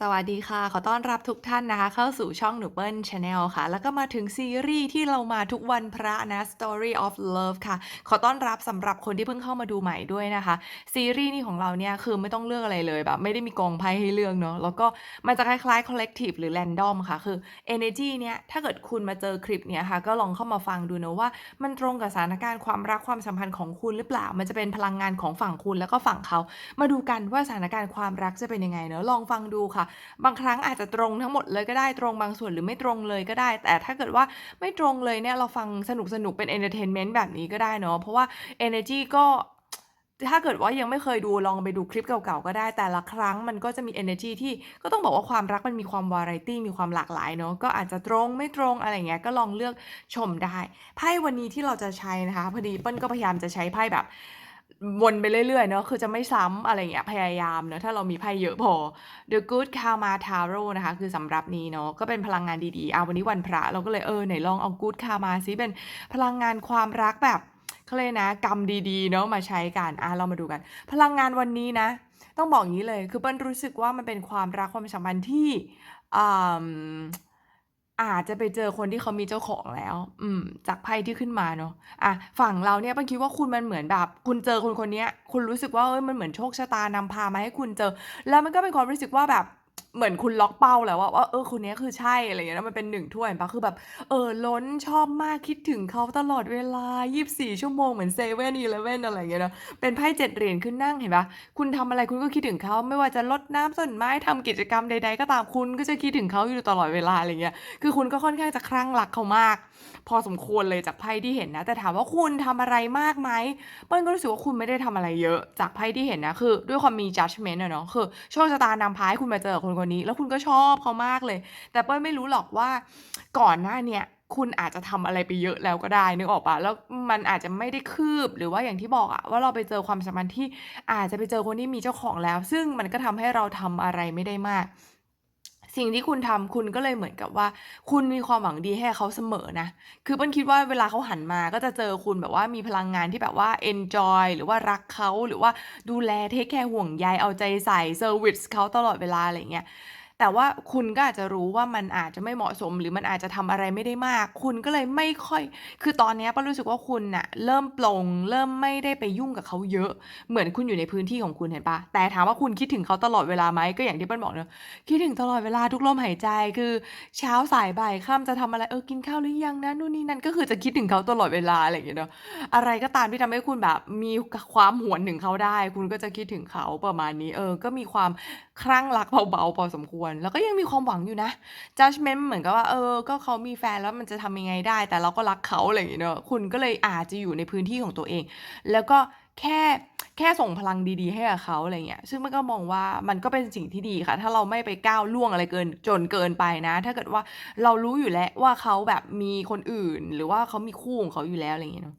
สวัสดีค่ะ ขอต้อนรับทุกท่านนะคะ เข้าสู่ช่องหนูเปิ้ลชาแนลค่ะ แล้วก็มาถึงซีรีส์ที่เรามาทุกวันพระนะ Story of Love ค่ะ ขอต้อนรับสำหรับคนที่เพิ่งเข้ามาดูใหม่ด้วยนะคะ ซีรีส์นี้ของเราเนี่ยคือไม่ต้องเลือกอะไรเลยแบบ ไม่ได้มีกองไพ่ให้เลือกเนาะแล้วก็มันจะคล้ายๆ collective หรือ random ค่ะ คือ energy เนี่ยถ้าเกิดคุณมาเจอคลิปเนี้ยค่ะ ก็ลองเข้ามาฟังดูนะว่า มันตรงกับสถานการณ์ความรักความสัมพันธ์ของคุณหรือเปล่า มันจะเป็นพลังงานของฝั่งคุณแล้วก็ฝั่งเขา มาดูกันว่าสถานการณ์ความรักจะเป็นยังไงเนาะลองฟังดูค่ะบางครั้งอาจจะตรงทั้งหมดเลยก็ได้ตรงบางส่วนหรือไม่ตรงเลยก็ได้ แต่ถ้าเกิดว่าไม่ตรงเลยเนี่ยเราฟังสนุกๆเป็น entertainment แบบนี้ก็ได้เนาะเพราะว่า energy ก็ถ้าเกิดว่ายังไม่เคยดูลองไปดูคลิปเก่าๆก็ได้ แต่ละครั้งมันก็จะมี energy ที่ก็ต้องบอกว่าความรักมันมีความ variety มีความหลากหลายเนาะก็อาจจะตรงไม่ตรงอะไรเงี้ยก็ลองเลือกชมได้ ไพ่วันนี้ที่เราจะใช้นะคะ พอดีเปิ้ลก็พยายามจะใช้ไพ่แบบ วนไปเรื่อยๆเนาะคือจะไม่ซ้ำอะไรเงี้ยพยายามเนาะถ้าเรามีไพ่เยอะพอ The Good Karma Tarot นะคะ คือสำหรับนี้เนาะก็เป็นพลังงานดีๆเอาวันนี้วันพระเราก็เลยเออไหนลองเอา Good Karma ซิเป็นพลังงานความรักแบบเขาเลยนะกรรมดีๆเนาะมาใช้กันอะเรามาดูกัน พลังงานวันนี้นะ ต้องบอกอย่างนี้เลยคือเปิ้ลรู้สึกว่ามันเป็นความรักความสัมพันธ์ที่อ่า อาจจะไปเจอคนที่เขามีเจ้าของแล้ว อืม จากไพ่ที่ขึ้นมาเนาะ อะ ฝั่งเราเนี่ยเปิ้ลคิดว่าคุณมันเหมือนแบบ คุณเจอคนคนเนี้ย คุณรู้สึกว่าเอ้ยมันเหมือนโชคชะตานำพามาให้คุณเจอ แล้วมันก็เป็นความรู้สึกว่าแบบ เหมือนคุณล็อกเป้าแล้วอะว่าเออคนเนี้ยคือใช่อะไรอย่างเงี้ยแล้วมันเป็นหนึ่งถ้วยเห็นปล่าคือแบบ เออล้นชอบมากคิดถึงเขาตลอดเวลา 24 ชั่วโมงเหมือน 7-Eleven อะไรอย่างเงี้ยเนาะเป็นไพ่7เหรียญขึ้นนั่งเห็นปล่าคุณทำอะไรคุณก็คิดถึงเขาไม่ว่าจะรดน้ำต้นไม้ทำกิจกรรมใด ๆ ก็ตามคุณก็จะคิดถึงเขาอยู่ตลอดเวลาอะไรเงี้ยคือคุณก็ค่อนข้างจะคลั่งรักเขามาก พอสมควรเลยจากไพ่ที่เห็นนะ แต่ถามว่าคุณทำอะไรมากไหมเปิ้ลก็รู้สึกว่าคุณไม่ได้ทำอะไรเยอะจากไพ่ที่เห็นนะคือ ด้วยความมี judgment อะเนาะคือโชคชะตานำพาให้คุณมาเจอคนคนนี้ แล้วคุณก็ชอบเขามากเลย แต่เป้ยไม่รู้หรอกว่าก่อนหน้าเนี่ยคุณอาจจะทำอะไรไปเยอะแล้วก็ได้นึกออกปะแล้วมันอาจจะไม่ได้คืบหรือว่าอย่างที่บอกอะว่าเราไปเจอความสัมพันธ์ที่อาจจะไปเจอคนที่มีเจ้าของแล้ว ซึ่งมันก็ทำให้เราทำอะไรไม่ได้มาก สิ่งที่คุณทำคุณก็เลยเหมือนกับว่า คุณมีความหวังดีให้เขาเสมอนะ คือเปิ้ลคิดว่าเวลาเขาหันมาก็จะเจอคุณแบบว่ามีพลังงานที่แบบว่า enjoy หรือว่ารักเขาหรือว่าดูแลเทคแคร์ห่วงใยเอาใจใส่เซอร์วิสเขาตลอดเวลาอะไรเงี้ย แต่ว่าคุณก็อาจจะรู้ว่ามันอาจจะไม่เหมาะสม หรือมันอาจจะทำอะไรไม่ได้มาก คุณก็เลยไม่ค่อย คือตอนเนี้ยป้ารู้สึกว่าคุณน่ะเริ่มปลง เริ่มไม่ได้ไปยุ่งกับเขาเยอะ เหมือนคุณอยู่ในพื้นที่ของคุณเห็นปะแต่ถามว่าคุณคิดถึงเขาตลอดเวลาไหมก็อย่างที่เปิ้ลบอกเนอะคิดถึงตลอดเวลาทุกลมหายใจคือ เช้าสายบ่ายค่ำจะทำอะไรเออกินข้าวหรือยังนะนู่นนี่นั่นก็คือจะคิดถึงเขาตลอดเวลาอะไรอย่างเงี้ยเนาะอะไรก็ตามที่ทำให้คุณแบบมีความหวนถึงเขาได้ คุณก็จะคิดถึงเขาประมาณนี้ เออ ก็มีความ คลั่งรักเบาๆพอสมควร แล้วก็ยังมีความหวังอยู่นะ judgment เหมือนกับว่า เออ ก็เขามีแฟนแล้วมันจะทำยังไงได้ แต่เราก็รักเขาอะไรอย่างเงี้ยเนาะคุณก็เลยอาจจะอยู่ในพื้นที่ของตัวเอง แล้วก็ แค่แค่ส่งพลังดีๆ ให้กับเขาอะไรเงี้ย ซึ่งมันก็มองว่ามันก็เป็นสิ่งที่ดีค่ะ ถ้าเราไม่ไปก้าวล่วงอะไรเกินจนเกินไปนะ ถ้าเกิดว่าเรารู้อยู่แล้วว่าเขาแบบมีคนอื่น หรือว่าเขามีคู่ของเขาอยู่แล้วอะไรเงี้ยเนาะ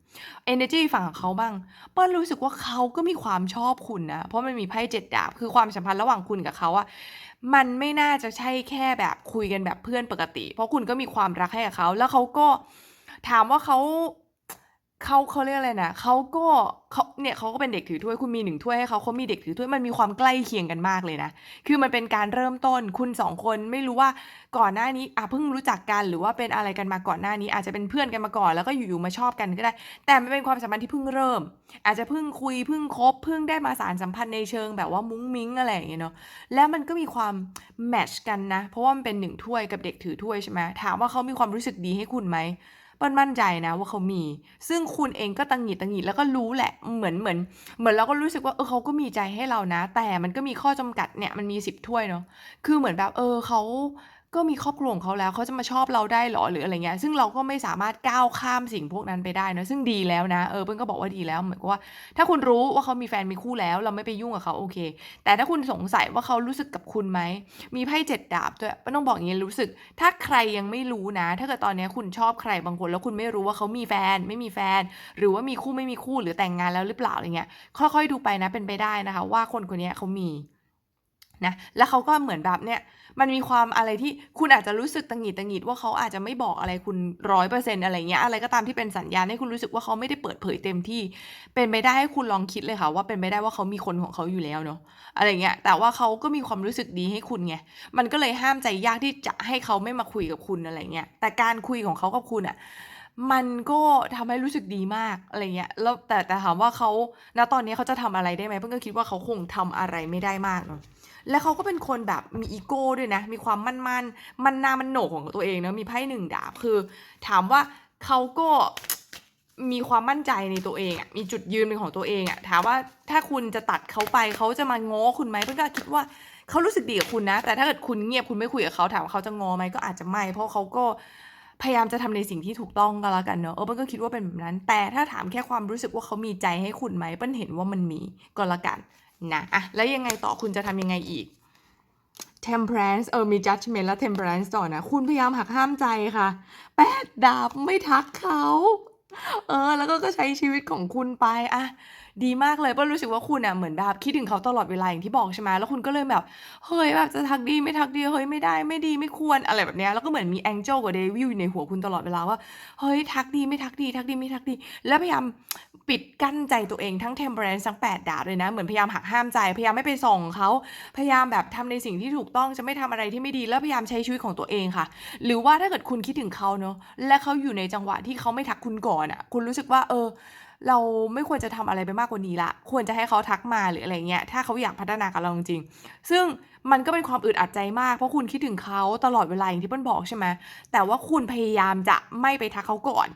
energy ฝั่งของเขาบ้าง เปิ้ลรู้สึกว่าเขาก็มีความชอบคุณนะ เพราะมันมีไพ่เจ็ดดาบ คือความสัมพันธ์ระหว่างคุณกับเขาอะมันไม่น่าจะใช่แค่แบบคุยกันแบบเพื่อนปกติ เพราะคุณก็มีความรักให้กับเขา แล้วเขาก็ถามว่าเขา เขา เขาเรียกอะไรนะ เขาก็เขาเนี่ยเขาก็เป็นเด็กถือถ้วย คุณมีหนึ่งถ้วยให้เขาเขามีเด็กถือถ้วย มันมีความใกล้เคียงกันมากเลยนะ คือมันเป็นการเริ่มต้น คุณสองคนไม่รู้ว่าก่อนหน้านี้อะเพิ่งรู้จักกัน หรือว่าเป็นอะไรกันมาก่อนหน้านี้ อาจจะเป็นเพื่อนกันมาก่อน แล้วก็อยู่ๆมาชอบกันก็ได้ แต่มันเป็นความสัมพันธ์ที่เพิ่งเริ่ม อาจจะเพิ่งคุย เพิ่งคบ เพิ่งได้มาสารสัมพันธ์ในเชิงแบบว่ามุ้งมิ้งอะไรอย่างเงี้ยเนาะ แล้วมันก็มีความแมทช์กันนะ เพราะว่ามันเป็นหนึ่งถ้วยกับเด็กถือถ้วยใช่ไหมถามว่าเขามีความรู้สึกดีให้คุณไหม เปิ้ลมั่นใจนะว่าเขามี ซึ่งคุณเองก็ตังหงิดตังหงิดแล้วก็รู้แหละเหมือนเหมือน เหมือนเราก็รู้สึกว่าเออเขาก็มีใจให้เรานะ แต่มันก็มีข้อจำกัดเนี่ยมันมีสิบถ้วยเนาะคือเหมือนแบบเออเขา ก็มีครอบครัวของเขาแล้ว เขาจะมาชอบเราได้เหรอ หรืออะไรเงี้ย ซึ่งเราก็ไม่สามารถก้าวข้ามสิ่งพวกนั้นไปได้นะ ซึ่งดีแล้วนะ เออ เปิ้ลก็บอกว่าดีแล้วเหมือนกับว่า ถ้าคุณรู้ว่าเขามีแฟนมีคู่แล้ว เราไม่ไปยุ่งกับเขาโอเค แต่ถ้าคุณสงสัยว่าเขารู้สึกกับคุณไหม มีไพ่เจ็ดดาบด้วยเปิ้ลต้องบอกอย่างนี้รู้สึก ถ้าใครยังไม่รู้นะ ถ้าเกิดตอนนี้คุณชอบใครบางคนแล้วคุณไม่รู้ว่าเขามีแฟน ไม่มีแฟน หรือว่ามีคู่ไม่มีคู่หรือแต่งงานแล้วหรือเปล่าอะไรเงี้ย ค่อยๆดูไปนะ เป็นไปได้นะคะ ว่าคนคนนี้เขามี นะแล้วเขาก็เหมือนแบบเนี่ยมันมีความอะไรที่คุณอาจจะรู้สึกตังหิดตังหิดว่าเขาอาจจะไม่บอกอะไรคุณร้อยเปอร์เซ็นต์อะไรเงี้ยอะไรก็ตามที่เป็นสัญญาณให้คุณรู้สึกว่าเขาไม่ได้เปิดเผยเต็มที่ เป็นไปได้ให้คุณลองคิดเลยค่ะ ว่าเป็นไปได้ว่าเขามีคนของเขาอยู่แล้วเนาะอะไรเงี้ยแต่ว่าเขาก็มีความรู้สึกดีให้คุณไงมันก็เลยห้ามใจยากที่จะให้เขาไม่มาคุยกับคุณอะไรเงี้ยแต่การคุยของเขากับคุณอะมันก็ทำให้รู้สึกดีมากอะไรเงี้ยแล้วแต่แต่ถามว่าเขาณตอนนี้เขาจะทำอะไรได้ไหมเปิ้ลก็คิดว่าเขาคงทำอะไรไม่ได้มากเนาะ แล้วเขาก็เป็นคนแบบมีอีโก้ด้วยนะ มีความมั่นมั่นหน้ามันโหนกของตัวเองนะมีไพ่1ดาบคือ ถามว่าเขาก็มีความมั่นใจในตัวเองอะมีจุดยืนเป็นของตัวเองอะถามว่าถ้าคุณจะตัดเขาไปเขาจะมาง้อคุณไหมเปิ้ลก็คิดว่าเขารู้สึกดีกับคุณนะ แต่ถ้าเกิดคุณเงียบคุณไม่คุยกับเขาถามว่าเขาจะง้อไหมก็อาจจะไม่ เพราะเขาก็พยายามจะทำในสิ่งที่ถูกต้องก็แล้วกันเนาะเออเปิ้ลก็คิดว่าเป็นแบบนั้น แต่ถ้าถามแค่ความรู้สึกว่าเขามีใจให้คุณไหมเปิ้ลเห็นว่ามันมีก็แล้วกัน นะอะแล้วยังไงต่อคุณจะทำยังไงอีก Temperance เออมี Judgment และ Temperance ต่อนะ คุณพยายามหักห้ามใจค่ะแปดาบไม่ทักเขา เออ แล้วก็ก็ใช้ชีวิตของคุณไปอะ ดีมากเลยเปิ้ลรู้สึกว่าคุณน่ะเหมือนแบบคิดถึงเขาตลอดเวลาอย่างที่บอกใช่ไหมแล้วคุณก็เลยแบบเฮ้ยแบบจะทักดีไม่ทักดีเฮ้ยไม่ได้ไม่ดีไม่ควรอะไรแบบเนี้ยแล้วก็เหมือนมี Angel กับ Devil อยู่ในหัวคุณตลอดเวลาว่าเฮ้ยทักดีไม่ทักดีทักดีไม่ทักดี แล้วพยายามปิดกั้นใจตัวเองทั้ง Temperance ทั้ง8ดดาบเลยนะเหมือนพยายามหักห้ามใจพยายามไม่ไปส่องเขาพยายามแบบทำในสิ่งที่ถูกต้องจะไม่ทำอะไรที่ไม่ดีแล้วพยายามใช้ชีวิตของตัวเองค่ะ หรือว่าถ้าเกิดคุณคิดถึงเขาเนาะและเขาอยู่ในจังหวะที่เขาไม่ทักคุณก่อนอะคุณรู้สึกว่าเออ เราไม่ควรจะทำอะไรไปมากกว่านี้ละ ควรจะให้เขาทักมาหรืออะไรเงี้ย ถ้าเขาอยากพัฒนากับเราจริงๆ ซึ่งมันก็เป็นความอึดอัดใจมาก เพราะคุณคิดถึงเขาตลอดเวลาอย่างที่เปิ้ลบอกใช่ไหมแต่ว่าคุณพยายามจะไม่ไปทักเขาก่อน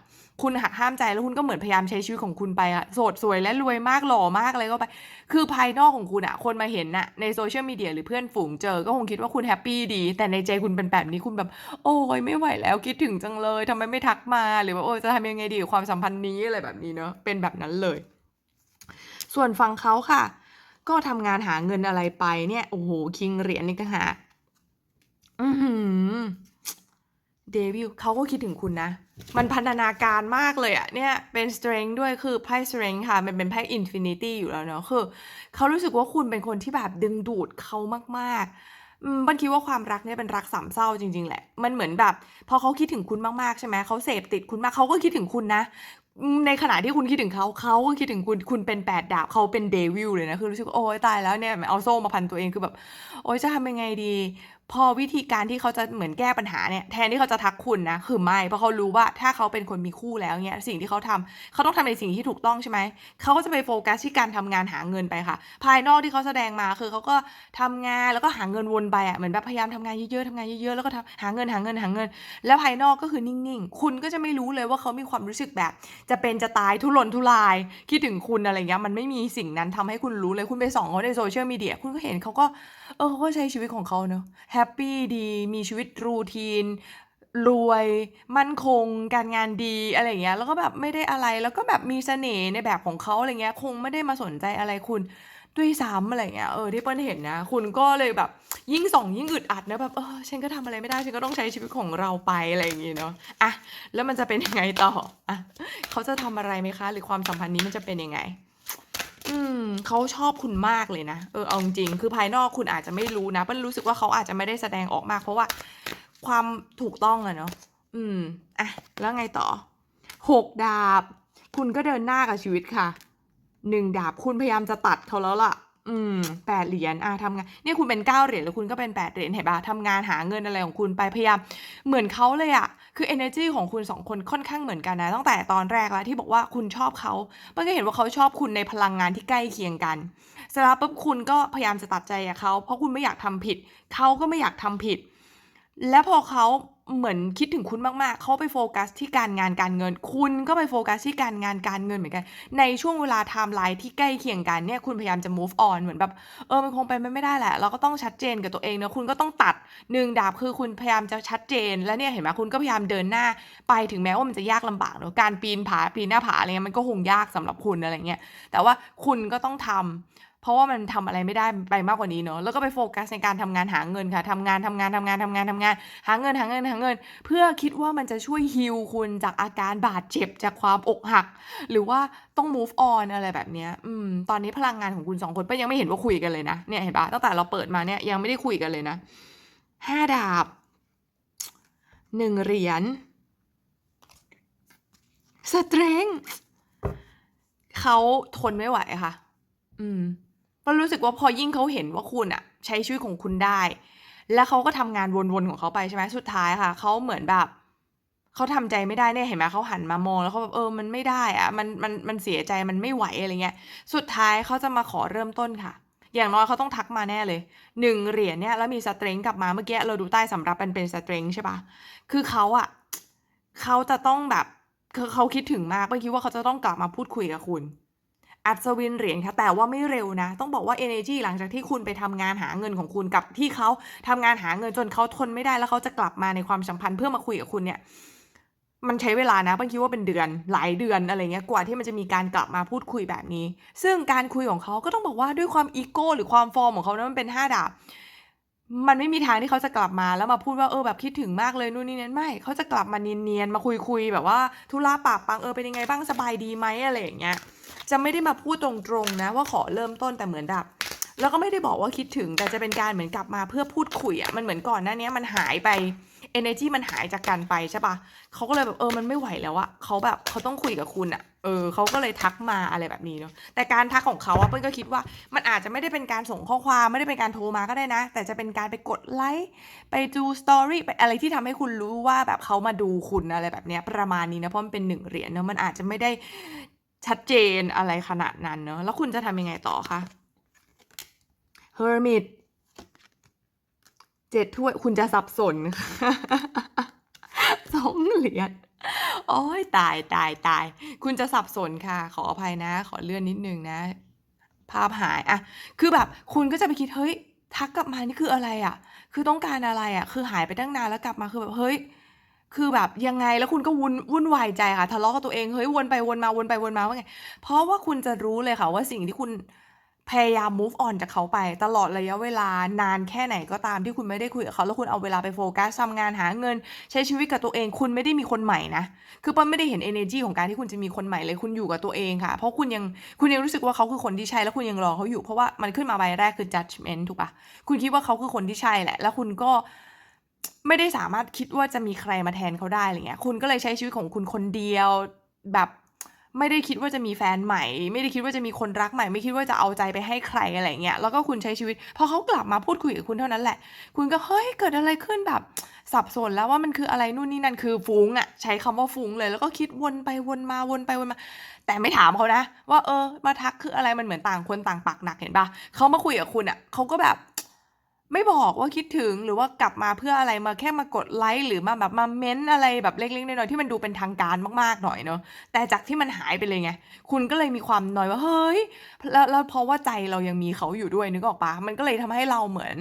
คุณหักห้ามใจแล้วคุณก็เหมือนพยายามใช้ชีวิตของคุณไปอะโสดสวยและรวยมากหล่อมากอะไรก็ไป คือภายนอกของคุณอะคนมาเห็นนะใน Social Media หรือเพื่อนฝูงเจอ ก็คงคิดว่าคุณแฮปปี้ดี แต่ในใจคุณเป็นแบบนี้คุณแบบ โอ๊ยไม่ไหวแล้วคิดถึงจังเลยทำไมไม่ทักมาหรือว่าเออจะทำยังไงดีกับความสัมพันธ์นี้อะไรแบบนี้เนาะเป็นแบบนั้นเลย ส่วนฝั่งเขาค่ะ ก็ทำงานหาเงินอะไรไปเนี่ยโอ้โฮคิงเหรียญอีกต่างหากอื้ อฮือ Devil เขาก็คิดถึงคุณนะ มันพันธนาการมากเลยอะเนี่ยเป็น Strength ด้วยคือไพ่ Strength ค่ะ มันเป็นไพ่ Infinity อยู่แล้วเนาะคือเขารู้สึกว่าคุณเป็นคนที่แบบดึงดูดเขามากๆมเปิ้ลคิดว่าความรักเนี่ยเป็นรักสามเศร้าจริง ๆ แหละ มันเหมือนแบบ พอเขาคิดถึงคุณมากๆใช่ไหมเขาเสพติดคุณมากเขาก็คิดถึงคุณนะในขณะที่คุณคิดถึงเขาเขาก็คิดถึงคุณคุณเป็น8ดดาบเขาเป็น Devil เลยนะคือรู้สึกว่าโอ๊ยตายแล้วเนี่ยเอาโซ่มาพันตัวเองคือแบบ โอ๊ยจะทำยังไงดี พอวิธีการที่เขาจะเหมือนแก้ปัญหาเนี่ยแทนที่เขาจะทักคุณนะคือไม่เพราะเขารู้ว่าถ้าเขาเป็นคนมีคู่แล้วเงี้ยสิ่งที่เขาทำเขาต้องทำในสิ่งที่ถูกต้องใช่ไหมเขาก็จะไปโฟกัสที่การทำงานหาเงินไปค่ะ ภายนอกที่เขาแสดงมาคือเขาก็ทำงานแล้วก็หาเงินวนไปอะเหมือนแบบพยายามทำงานเยอะๆทำงานเยอะๆแล้วก็ทำหาเงินหาเงินหาเงิน แล้วภายนอกก็คือนิ่งๆ คุณก็จะไม่รู้เลยว่าเขามีความรู้สึกแบบ จะเป็นจะตายทุรนทุรายคิดถึงคุณอะไรเงี้ยมันไม่มีสิ่งนั้นทำให้คุณรู้เลยคุณไปส่องเขาใน Social Media คุณก็เห็นเขาก็เออเขาก็ใช้ชีวิตของเขาเนาะฮปปี้ดี มีชีวิต routine รวยมั่นคง การงานดีอะไรอย่างเงี้ย แล้วก็แบบไม่ได้อะไรแล้วก็แบบมีเสน่ห์ในแบบของเขาอะไรเงี้ย คงไม่ได้มาสนใจอะไรคุณด้วยซ้ำอะไรอย่างเงี้ยเออที่เปิ้ลเห็นนะ คุณก็เลยแบบยิ่งส่องยิ่งอึดอัดนะแบบเออฉันก็ทำอะไรไม่ได้ฉันก็ต้องใช้ชีวิตของเราไปอะไรอย่างงี้เนาะอะแล้วมันจะเป็นยังไงต่ออะเขาจะทำอะไรไหมคะ หรือความสัมพันธ์นี้มันจะเป็นยังไง? อืมเขาชอบคุณมากเลยนะ เออเอาจริงคือภายนอกคุณอาจจะไม่รู้นะเปิ้ลรู้สึกว่าเขาอาจจะไม่ได้แสดงออกมาก เพราะว่าความถูกต้องอะเนาะอืมอะแล้วไงต่อหกดาบ คุณก็เดินหน้ากับชีวิตค่ะหนึ่งดาบคุณพยายามจะตัดเขาแล้วล่ะ อืม8เหรียญอาทำงานเนี่ยคุณเป็น9เหรียญแล้วคุณก็เป็น8เหรียญเห็นปล่าทำงานหาเงินอะไรของคุณไปพยายามเหมือนเขาเลยอะคือเอเนอร์จีของคุณ2คนค่อนข้างเหมือนกันนะ ตั้งแต่ตอนแรกแล้วที่บอกว่าคุณชอบเขาเปิ้ลก็เห็นว่าเขาชอบคุณในพลังงานที่ใกล้เคียงกันเสร็จแล้วปุ๊บคุณก็พยายามจะตัดใจกับเขาเพราะคุณไม่อยากทำผิดเขาก็ไม่อยากทำผิด แล้วพอเขา เหมือนคิดถึงคุณมากๆ เขาไปโฟกัสที่การงานการเงิน คุณก็ไปโฟกัสที่การงานการเงินเหมือนกัน ในช่วงเวลาไทม์ไลน์ที่ใกล้เคียงกันเนี่ยคุณพยายามจะ move on เหมือนแบบเออมันคงไปไม่ได้แหละ เราก็ต้องชัดเจนกับตัวเองเนะคุณก็ต้องตัด1ดาบคือคุณพยายามจะชัดเจน แล้วเนี่ยเห็นไหมคุณก็พยายามเดินหน้าไปถึงแม้ว่ามันจะยากลำบากเนาะการปีนผาปีนหน้าผาอะไรเงี้ยมันก็คงยากสำหรับคุณอะไรเงี้ยแต่ว่าคุณก็ต้องท เพราะว่ามันทำอะไรไม่ได้ไปมากกว่านี้เนาะแล้วก็ไปโฟกัสในการทำงานหาเงินค่ะทำงานทำงานทำงานทำงานทำงาน หาเงินหาเงินหาเงิน เพื่อคิดว่ามันจะช่วยฮีลคุณจากอาการบาดเจ็บจากความอกหัก หรือว่าต้อง move on อะไรแบบนี้อืมตอนนี้พลังงานของคุณสองคนก็ยังไม่เห็นว่าคุยกันเลยนะเนี่ยเห็นปะตั้งแต่เราเปิดมาเนี่ยยังไม่ได้คุยกันเลยนะห้าดาบหนึ่งเหรียญสเตรงเขาทนไม่ไหวค่ะ อืม ก็รู้สึกว่าพอยิ่งเขาเห็นว่าคุณอะใช้ชีวิตของคุณได้ แล้วเขาก็ทำงานวนๆของเขาไปใช่ไหมสุดท้ายค่ะ เขาเหมือนแบบเขาทำใจไม่ได้เนี่ยเห็นไหมเขาหันมามองแล้วเขาแบบเออมันไม่ได้อะมันมันมันเสียใจมันไม่ไหวอะไรเงี้ย สุดท้ายเขาจะมาขอเริ่มต้นค่ะ อย่างน้อยเขาต้องทักมาแน่เลยหนึ่งเหรียญเนี่ยแล้วมีสเตรงกลับมาเมื่อกี้เราดูใต้สำรับมันเป็นสเตรงใช่ปะคือเขาอะเขาจะต้องแบบเขาคิดถึงมากไม่คิดว่าเขาจะต้องกลับมาพูดคุยกับคุณ อัศวินเหรียญค่ะแต่ว่าไม่เร็วนะ ต้องบอกว่า energy หลังจากที่คุณไปทำงานหาเงินของคุณกับที่เขาทำงานหาเงินจนเขาทนไม่ได้แล้วเขาจะกลับมาในความสัมพันธ์เพื่อมาคุยกับคุณเนี่ยมันใช้เวลานะบางคิดว่าเป็นเดือนหลายเดือนอะไรเงี้ยกว่าที่มันจะมีการกลับมาพูดคุยแบบนี้ ซึ่งการคุยของเขาก็ต้องบอกว่าด้วยความอีโก้หรือความฟอร์มของเขานะมันเป็นห้าดาบ มันไม่มีทางที่เขาจะกลับมาแล้วมาพูดว่าเออแบบคิดถึงมากเลยนู่นนี่นั่นไม่เขาจะกลับมาเนียนๆมาคุยๆแบบว่าธุระปากปังเออเป็นยังไงบ้างสบายดีไหมอะไรอย่างเงี้ยจะไม่ได้มาพูดตรงๆนะว่าขอเริ่มต้นแต่เหมือนแบบแล้วก็ไม่ได้บอกว่าคิดถึงแต่จะเป็นการเหมือนกลับมาเพื่อพูดคุยอะ่ะมันเหมือนก่อนหน้านี้มันหายไป energy มันหายจากกันไปใช่ปะเขาก็เลยแบบเออมันไม่ไหวแล้วอะเขาแบบเขาต้องคุยกับคุณอะเออเขาก็เลยทักมาอะไรแบบนี้เนาะแต่การทักของเขาอะเปิ้ลก็คิดว่ามันอาจจะไม่ได้เป็นการส่งข้อความไม่ได้เป็นการโทรมาก็ได้นะ แต่จะเป็นการไปกดไลค์ไปดูสตอรี่ไปอะไรที่ทำให้คุณรู้ว่าแบบเขามาดูคุณอะไรแบบเนี้ยประมาณนี้นะเพราะมันเป็นหนึ่งเหรียญเนาะมันอาจจะไม่ได้ชัดเจนอะไรขนาดนั้นเนาะแล้วคุณจะทำยังไงต่อคะ Hermit เจ็ดถ้วยคุณจะสับสนสองเหรียญโอ้ยตายตายตาย คุณจะสับสนค่ะ ขออภัยนะ ขอเลื่อนนิดนึงนะ ภาพหายอะคือแบบคุณก็จะไปคิดเฮ้ย ทักกลับมานี่คืออะไรอะคือต้องการอะไรอะคือหายไปตั้งนานแล้วกลับมาคือแบบเฮ้ยคือแบบยังไงแล้วคุณก็วุ่นวุ่นวายใจค่ะทะเลาะกับตัวเองเฮ้ยวนไปวนมาวนไปวนมาว่าไง เพราะว่าคุณจะรู้เลยค่ะว่าสิ่งที่คุณ พยายาม move on จากเขาไป ตลอดระยะเวลานานแค่ไหนก็ตามที่คุณไม่ได้คุยกับเขา แล้วคุณเอาเวลาไปโฟกัสทำงานหาเงิน ใช้ชีวิตกับตัวเอง คุณไม่ได้มีคนใหม่นะ คือเปิ้ลไม่ได้เห็น energy ของการที่คุณจะมีคนใหม่เลยคุณอยู่กับตัวเองค่ะ เพราะคุณยังคุณยังรู้สึกว่าเขาคือคนที่ใช่แล้วคุณยังรอเขาอยู่เพราะว่ามันขึ้นมาใบแรกคือ judgment ถูกปะคุณคิดว่าเขาคือคนที่ใช่แหละ แล้วคุณก็ไม่ได้สามารถคิดว่าจะมีใครมาแทนเขาได้อะไรเงี้ยคุณก็เลยใช้ชีวิตของคุณคนเดียวแบบ ไม่ได้คิดว่าจะมีแฟนใหม่ ไม่ได้คิดว่าจะมีคนรักใหม่ ไม่คิดว่าจะเอาใจไปให้ใครอะไรเงี้ยแล้วก็คุณใช้ชีวิตพอเขากลับมาพูดคุยกับคุณเท่านั้นแหละ คุณก็เฮ้ยเกิดอะไรขึ้นแบบสับสนแล้วว่ามันคืออะไรนู่นนี่นั่นคือฟุ้งอะใช้คำว่าฟุ้งเลย แล้วก็คิดวนไปวนมาวนไปวนมา แต่ไม่ถามเขานะ ว่าเออมาทักคืออะไรมันเหมือนต่างคนต่างปากหนักเห็นปะเขามาคุยกับคุณอะเขาก็แบบ ไม่บอกว่าคิดถึง หรือว่ากลับมาเพื่ออะไร มาแค่มากดไลค์หรือมาแบบมาเม้นอะไรแบบเล็กๆน้อยๆที่มันดูเป็นทางการมากๆหน่อยเนาะแต่จากที่มันหายไปเลยไง คุณก็เลยมีความน้อยว่าเฮ้ยแล้วแล้วเพราะว่าใจเรายังมีเขาอยู่ด้วยนึกออกปะมันก็เลยทำให้เราเหมือน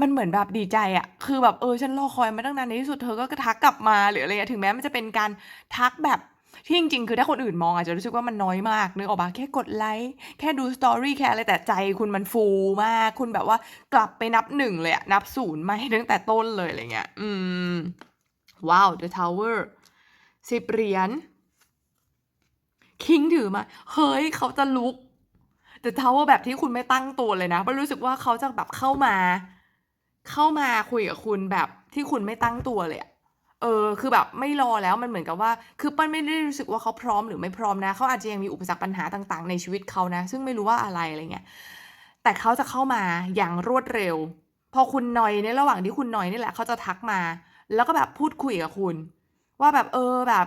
มันเหมือนแบบดีใจอะคือแบบเออฉันรอคอยมาตั้งนานในที่สุดเธอก็ทักกลับมาหรืออะไรเงี้ยถึงแม้มันจะเป็นการทักแบบ ที่จริงๆ คือถ้าคนอื่นมองอาจจะรู้สึกว่ามันน้อยมากนึกออกปะแค่กดไลค์แค่ดูสตอรี่แค่อะไรแต่ใจคุณมันฟูมาก คุณแบบว่ากลับไปนับหนึ่งเลยอะนับศูนย์ไม่ตั้งแต่ต้นเลยอะไรเงี้ยอืมว้าว The Tower สิบเหรียญคิงถือมา เฮ้ย เขาจะลุก The Tower แบบที่คุณไม่ตั้งตัวเลยนะเพราะรู้สึกว่าเขาจะแบบเข้ามา เข้ามาคุยกับคุณแบบที่คุณไม่ตั้งตัวเลยอะ เออคือแบบไม่รอแล้วมันเหมือนกับว่า คือเปิ้ลไม่ได้รู้สึกว่าเขาพร้อมหรือไม่พร้อมนะเขาอาจจะยังมีอุปสรรคปัญหาต่าง ๆ ในชีวิตเขานะ ซึ่งไม่รู้ว่าอะไรอะไรเงี้ยแต่เขาจะเข้ามาอย่างรวดเร็ว พอคุณนอยในระหว่างที่คุณนอยนี่แหละเขาจะทักมา แล้วก็แบบพูดคุยกับคุณ ว่าแบบเออแบบ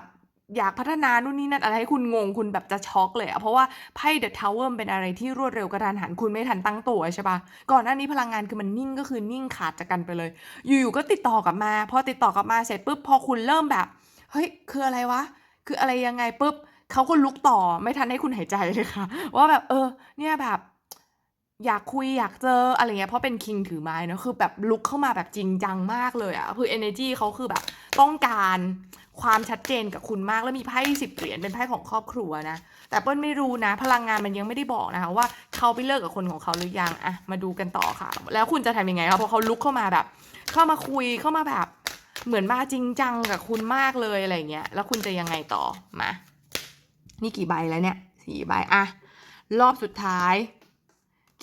อยากพัฒนานู่นนี่นั่นอะไรให้คุณงงคุณแบบจะช็อกเลยอะเพราะว่าไพ่เดอะทาวเวอร์เป็นอะไรที่รวดเร็วกระทันหันคุณไม่ทันตั้งตัวใช่ปะก่อนหน้านี้พลังงานคือมันนิ่งก็คือนิ่งขาดจากกันไปเลย อยู่ๆก็ติดต่อกลับมา พอติดต่อกลับมาเสร็จปุ๊บพอคุณเริ่มแบบ เฮ้ย คืออะไรวะ คืออะไรยังไงปุ๊บเขาก็ลุกต่อไม่ทันให้คุณหายใจเลยค่ะ ว่าแบบเออ เนี่ยแบบ อยากคุยอยากเจออะไรเงี้ยเพราะเป็นคิงถือไม้เนอะคือแบบลุกเข้ามาแบบจริงจังมากเลยอะคือ energy เขาคือแบบต้องการความชัดเจนกับคุณมากแล้วมีไพ่สิบเหรียญเป็นไพ่ของครอบครัวนะ แต่เปิ้ลไม่รู้นะ พลังงานมันยังไม่ได้บอกนะคะว่าเขาไปเลิกกับคนของเขาหรือยังอะมาดูกันต่อค่ะ แล้วคุณจะทำยังไงคะเพราะเขาลุกเข้ามาแบบ เข้ามาคุยเข้ามาแบบ เหมือนมาจริงจังกับคุณมากเลยอะไรเงี้ยแล้วคุณจะยังไงต่อมานี่กี่ใบแล้วเนี่ยสี่ใบอะรอบสุดท้าย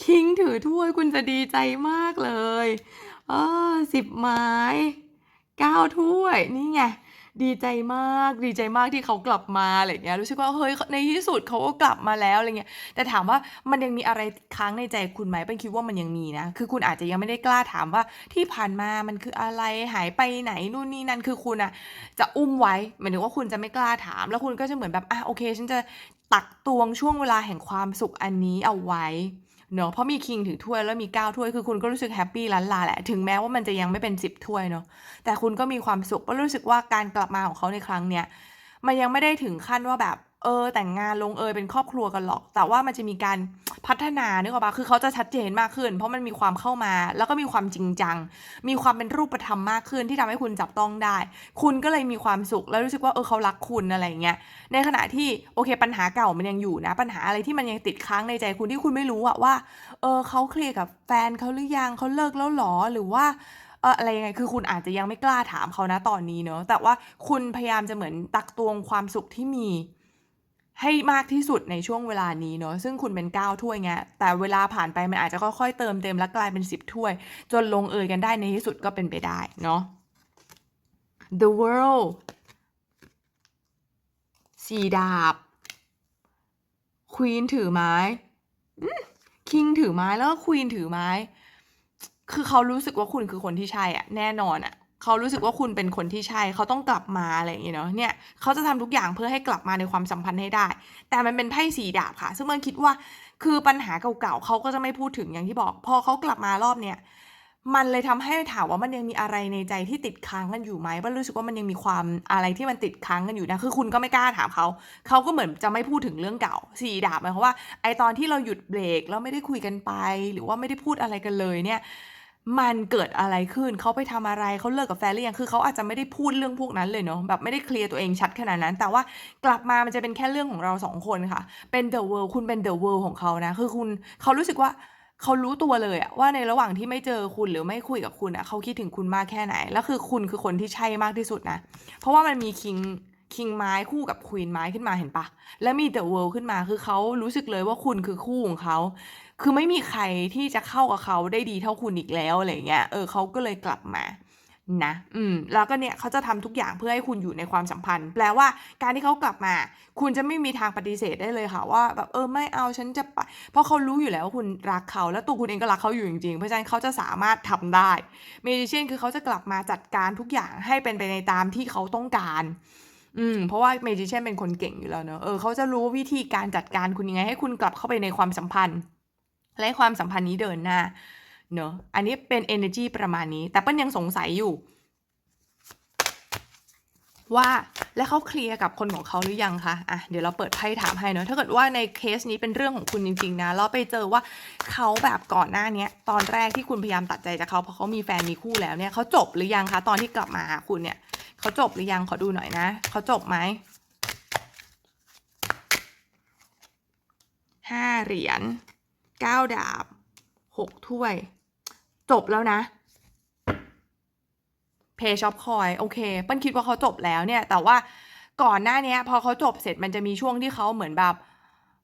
คิงถือถ้วยคุณจะดีใจมากเลยเออสิบไม้เก้าถ้วยนี่ไงดีใจมากดีใจมากที่เขากลับมาอะไรเงี้ยรู้สึกว่าเฮ้ยในที่สุดเขาก็กลับมาแล้วอะไรเงี้ยแต่ถามว่ามันยังมีอะไรค้างในใจคุณไหมเป็นคิดว่ามันยังมีนะ คือคุณอาจจะยังไม่ได้กล้าถามว่าที่ผ่านมามันคืออะไรหายไปไหนนู่นนี่นั่นคือคุณอะจะอุ้มไว้หมายถึงว่าคุณจะไม่กล้าถาม แล้วคุณก็จะเหมือนแบบอะโอเค ฉันจะตักตวงช่วงเวลาแห่งความสุขอันนี้เอาไว้ เนาะเพราะมีคิงถือถ้วยแล้วมี9ถ้วยคือคุณก็รู้สึกแฮปปี้ล้านลาแหละ ถึงแม้ว่ามันจะยังไม่เป็น 10 ถ้วยเนาะแต่คุณก็มีความสุขก็รู้สึกว่าการกลับมาของเขาในครั้งเนี้ยมันยังไม่ได้ถึงขั้นว่าแบบ เออแต่งงานลงเอยเป็นครอบครัวกันหรอก แต่ว่ามันจะมีการพัฒนานึกออกปะคือเขาจะชัดเจนมากขึ้น เพราะมันมีความเข้ามา แล้วก็มีความจริงจัง มีความเป็นรูปธรรมมากขึ้นที่ทำให้คุณจับต้องได้ คุณก็เลยมีความสุข แล้วรู้สึกว่าเออเขารักคุณอะไรเงี้ย ในขณะที่โอเคปัญหาเก่ามันยังอยู่นะ ปัญหาอะไรที่มันยังติดค้างในใจคุณที่คุณไม่รู้อะว่า เออเขาเคลียร์กับแฟนเขาหรือยังเขาเลิกแล้วหรอหรือว่าเอออะไรยังไงคือคุณอาจจะยังไม่กล้าถามเขานะตอนนี้เนอะแต่ว่าคุณพยายามจะเหมือนตักตวงความสุขที่มี ให้มากที่สุดในช่วงเวลานี้เนอะซึ่งคุณเป็นเก้าถ้วยไงแต่เวลาผ่านไปมันอาจจะค่อยๆเติมเต็มแล้วกลายเป็นสิบถ้วย จนลงเอยกันได้ในที่สุดก็เป็นไปได้เนาะ The World สีดาบ ควีนถือไม้คิงถือไม้แล้วก็ควีนถือไม้ คือเขารู้สึกว่าคุณคือคนที่ใช่อะแน่นอนอะ เขารู้สึกว่าคุณเป็นคนที่ใช่เขาต้องกลับมาอะไรอย่างเงี้ยเนาะเนี่ยเขาจะทำทุกอย่างเพื่อให้กลับมาในความสัมพันธ์ให้ได้ แต่มันเป็นไพ่สีดาบค่ะ ซึ่งมันคิดว่าคือปัญหาเก่าๆเขาก็จะไม่พูดถึงอย่างที่บอก พอเขากลับมารอบเนี้ยมันเลยทำให้ถามว่ามันยังมีอะไรในใจที่ติดค้างกันอยู่ไหมว่ารู้สึกว่ามันยังมีความอะไรที่มันติดค้างกันอยู่นะ คือคุณก็ไม่กล้าถามเขา เขาก็เหมือนจะไม่พูดถึงเรื่องเก่าสี่ดาบหมายความว่าไอตอนที่เราหยุดเบรกแล้วไม่ได้คุยกันไป หรือว่าไม่ได้พูดอะไรกันเลยเนี่ย มันเกิดอะไรขึ้น เขาไปทำอะไร เขาเลิกกับแฟนหรือยัง คือเขาอาจจะไม่ได้พูดเรื่องพวกนั้นเลยเนาะ แบบไม่ได้เคลียร์ตัวเองชัดขนาดนั้น แต่ว่ากลับมามันจะเป็นแค่เรื่องของเราสองคนค่ะ เป็น the world คุณเป็น the world ของเขานะ คือคุณเขารู้สึกว่าเขารู้ตัวเลยอะว่าในระหว่างที่ไม่เจอคุณหรือไม่คุยกับคุณอะเขาคิดถึงคุณมากแค่ไหน แล้วคือคุณคือคนที่ใช่มากที่สุดนะ เพราะว่ามันมีคิง คิงไม้คู่กับควีนไม้ขึ้นมาเห็นปะแล้วมี The World ขึ้นมาคือเขารู้สึกเลยว่าคุณคือคู่ของเขาคือไม่มีใครที่จะเข้ากับเขาได้ดีเท่าคุณอีกแล้วอะไรเงี้ยเออเขาก็เลยกลับมานะ อืม แล้วก็เนี่ยเขาจะทำทุกอย่างเพื่อให้คุณอยู่ในความสัมพันธ์ แปลว่าการที่เขากลับมา คุณจะไม่มีทางปฏิเสธได้เลยค่ะว่าแบบเออไม่เอาฉันจะไป เพราะเขารู้อยู่แล้วว่าคุณรักเขา แล้วตัวคุณเองก็รักเขาอยู่จริงๆ เพราะฉะนั้นเขาจะสามารถทำได้เมจิเชนคือเขาจะกลับมาจัดการทุกอย่างให้เป็นไปในตามที่เขาต้องการ อืมเพราะว่าเมจิเช่นเป็นคนเก่งอยู่แล้วเนอะเออเขาจะรู้วิธีการจัดการคุณยังไง ให้คุณกลับเข้าไปในความสัมพันธ์ และความสัมพันธ์นี้เดินหน้าเนอะอันนี้เป็น energy ประมาณนี้ แต่เปิ้ลยังสงสัยอยู่ ว่าแล้วเขาเคลียร์กับคนของเขาหรือยังคะอะเดี๋ยวเราเปิดไพ่ถามให้เนอะถ้าเกิดว่าในเคสนี้เป็นเรื่องของคุณจริง ๆ นะเราไปเจอว่าเขาแบบก่อนหน้านี้ตอนแรกที่คุณพยายามตัดใจจากเขาเพราะเขามีแฟนมีคู่แล้วเนี่ยเขาจบหรือยังคะตอนที่กลับมาหาคุณเนี่ยเขาจบหรือยังขอดูหน่อยนะเขาจบไหมห้าเหรียญเก้าดาบหกถ้วย จบแล้วนะ เพย์ช็อปคอยโอเคเปิ้ลคิดว่าเขาจบแล้วเนี่ย แต่ว่าก่อนหน้านี้พอเขาจบเสร็จมันจะมีช่วงที่เขาเหมือนแบบ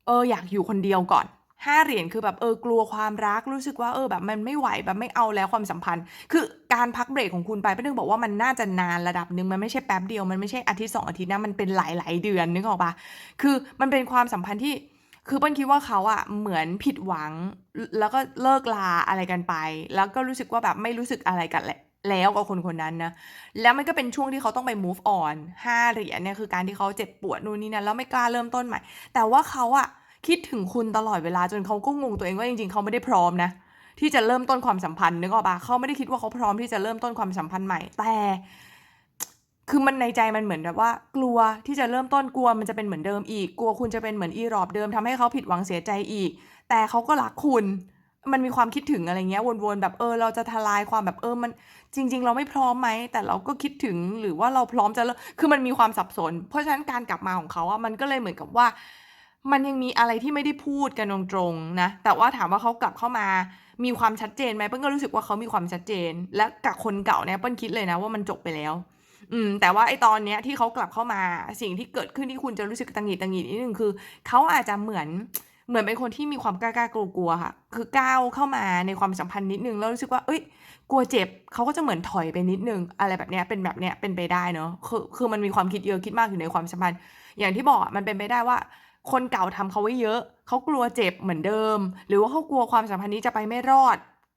เอออยากอยู่คนเดียวก่อนห้าเหรียญคือแบบเออกลัวความรักรู้สึกว่าเออแบบมันไม่ไหวแบบไม่เอาแล้วความสัมพันธ์ คือการพักเบรกของคุณไปเป้นึงบอกว่ามันน่าจะนานระดับหนึ่งมันไม่ใช่แป๊บเดียวมันไม่ใช่อาทิตย์สองอาทิตย์นะมันเป็นหลายๆเดือนนึกออกปะคือมันเป็นความสัมพันธ์ที่คือเปิ้ลคิดว่าเขาอะเหมือนผิดหวัง แล้วก็เลิกลาอะไรกันไป แล้วก็รู้สึกว่าแบบไม่รู้สึกอะไรกันแหละ แล้วกับคนคนนั้นนะ แล้วมันก็เป็นช่วงที่เขาต้องไป move on ห้าเหรียญเนี่ยคือการที่เขาเจ็บปวดนู่นนี่นั่นแล้วไม่กล้าเริ่มต้นใหม่ แต่ว่าเขาอะคิดถึงคุณตลอดเวลาจนเขาก็งงตัวเองว่าจริงๆ เขาไม่ได้พร้อมนะที่จะเริ่มต้นความสัมพันธ์นึกออกปะเขาไม่ได้คิดว่าเขาพร้อมที่จะเริ่มต้นความสัมพันธ์ใหม่ แต่คือมันในใจมันเหมือนแบบว่า กลัวที่จะเริ่มต้นกลัวมันจะเป็นเหมือนเดิมอีก กลัวคุณจะเป็นเหมือนอีรอบเดิมทำให้เขาผิดหวังเสียใจอีก แต่เขาก็รักคุณ มันมีความคิดถึงอะไรเงี้ยวนๆแบบเออเราจะทลายความแบบเออมัน จริง ๆ เราไม่พร้อมไหม แต่เราก็คิดถึงหรือว่าเราพร้อมจะเลิกคือมันมีความสับสน เพราะฉะนั้นการกลับมาของเขาอะมันก็เลยเหมือนกับว่า มันยังมีอะไรที่ไม่ได้พูดกันตรงๆนะ แต่ว่าถามว่าเขากลับเข้ามามีความชัดเจนไหมเปิ้ลก็รู้สึกว่าเขามีความชัดเจน และกับคนเก่าเนี่ยเปิ้ลคิดเลยนะว่ามันจบไปแล้ว อืม แต่ว่าไอ้ตอนเนี้ยที่เขากลับเข้ามาสิ่งที่เกิดขึ้นที่คุณจะรู้สึกตังหิดตังหิดนิดนึงคือเขาอาจจะเหมือน เหมือนเป็นคนที่มีความกล้ากลัวกลัวๆค่ะ คือก้าวเข้ามาในความสัมพันธ์นิดนึงแล้วรู้สึกว่า เอ้ย กลัวเจ็บเขาก็จะเหมือนถอยไปนิดนึง อะไรแบบเนี้ยเป็นแบบเนี้ยเป็นไปได้เนาะคือคือมันมีความคิดเยอะคิดมากอยู่ในความสัมพันธ์ อย่างที่บอกมันเป็นไปได้ว่า คนเก่าทำเขาไว้เยอะเขากลัวเจ็บเหมือนเดิม หรือว่าเขากลัวความสัมพันธ์นี้จะไปไม่รอด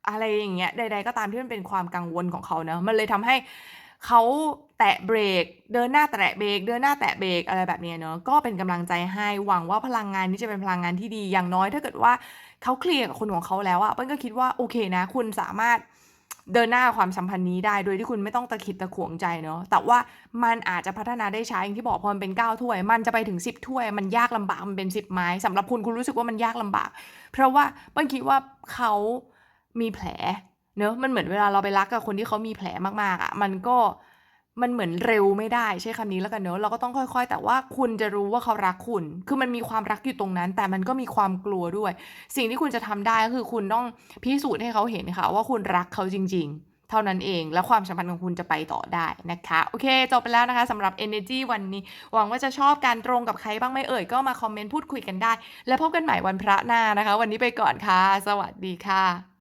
อะไรอย่างเงี้ยใด ๆ ก็ตามที่มันเป็นความกังวลของเขาเนะมันเลยทำให้ เขาแตะเบรก เดินหน้าแตะเบรก เดินหน้าแตะเบรกอะไรแบบนี้เนาะก็เป็นกำลังใจให้หวังว่าพลังงานนี้จะเป็นพลังงานที่ดีอย่างน้อย ถ้าเกิดว่าเขาเคลียร์กับคนของเขาแล้วอะเปิ้ลก็คิดว่าโอเคนะ คุณสามารถเดินหน้าความสัมพันธ์นี้ได้โดยที่คุณไม่ต้องตะขิดตะขวงใจเนาะแต่ว่ามันอาจจะพัฒนาได้ช้าอย่างที่บอกพอมันเป็น 9 ถ้วย มันจะไปถึง 10 ถ้วย มันยากลำบากมันเป็น 10 ไม้สำหรับคุณคุณรู้สึกว่ามันยากลำบาก เพราะว่าเปิ้ลคิดว่าเขามีแผล เนอะมันเหมือนเวลาเราไปรักกับคนที่เขามีแผลมากๆอะมันก็มันเหมือนเร็วไม่ได้ใช้คำนี้แล้วกันเนอะเราก็ต้องค่อย ๆ แต่ว่าคุณจะรู้ว่าเขารักคุณ คือมันมีความรักอยู่ตรงนั้น แต่มันก็มีความกลัวด้วย สิ่งที่คุณจะทำได้ก็คือคุณต้องพิสูจน์ให้เขาเห็นค่ะ ว่าคุณรักเขาจริง ๆ เท่านั้นเอง และความสัมพันธ์ของคุณจะไปต่อได้นะคะ โอเค จบไปแล้วนะคะสำหรับ Energy วันนี้ หวังว่าจะชอบการตรงกับใครบ้างไม่เอ่ยก็มาคอมเมนต์พูดคุยกันได้ แล้วพบกันใหม่วันพระหน้านะคะ วันนี้ไปก่อนค่ะ สวัสดีค่ะ